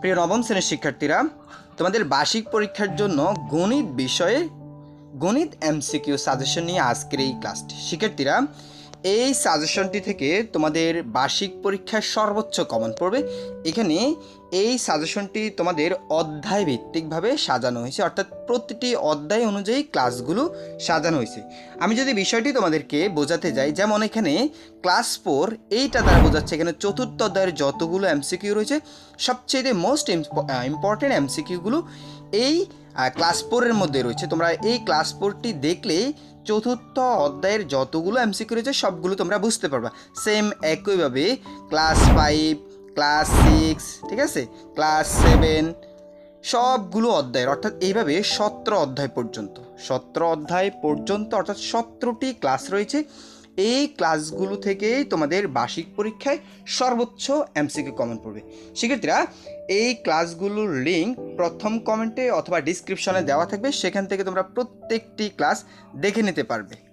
প্রিয় নবম শ্রেণির শিক্ষার্থীরা, তোমাদের বার্ষিক পরীক্ষার জন্য গণিত বিষয়ে গণিত এমসিকিউ সাজেশন নিয়ে আজকের এই ক্লাসটি শিক্ষার্থীরা এই সাজেশনটি থেকে তোমাদের বার্ষিক পরীক্ষার সর্বোচ্চ কমন পড়বে। এখানে এই সাজেশনটি তোমাদের অধ্যায় ভিত্তিকভাবে সাজানো হয়েছে। অর্থাৎ প্রতিটি অধ্যায় অনুযায়ী ক্লাসগুলো সাজানো হয়েছে। আমি যদি বিষয়টি তোমাদেরকে বোঝাতে যাই, যেমন এখানে ক্লাস ফোর এইটা দ্বারা বোঝাচ্ছে, এখানে চতুর্থ অধ্যায়ের যতগুলো এমসিকিউ রয়েছে, সবচেয়ে মোস্ট ইম্পর্টেন্ট এমসিকিউগুলো এই ক্লাস ফোরের মধ্যে রয়েছে। তোমরা এই ক্লাস ফোরটি দেখলে চতুর্থ অধ্যায়ের যতগুলো এমসিকিউ রয়েছে, সবগুলো তোমরা বুঝতে পারবা। সেম একইভাবে ক্লাস ফাইভ ক্লাস সিক্স ঠিক আছে? ক্লাস সেভেন সবগুলো অধ্যায়ের, অর্থাৎ এইভাবে সতেরো অধ্যায় পর্যন্ত। সতেরো অধ্যায় পর্যন্ত, অর্থাৎ সতেরোটি ক্লাস রয়েছে। এই ক্লাসগুলো থেকেই তোমাদের বার্ষিক পরীক্ষায় সর্বোচ্চ এমসিকিউ কমেন্ট পড়বে। শিক্ষার্থীরা, এই ক্লাসগুলোর লিঙ্ক প্রথম কমেন্টে অথবা ডিসক্রিপশনে দেওয়া থাকবে। সেখান থেকে তোমরা প্রত্যেকটি ক্লাস দেখে নিতে পারবে।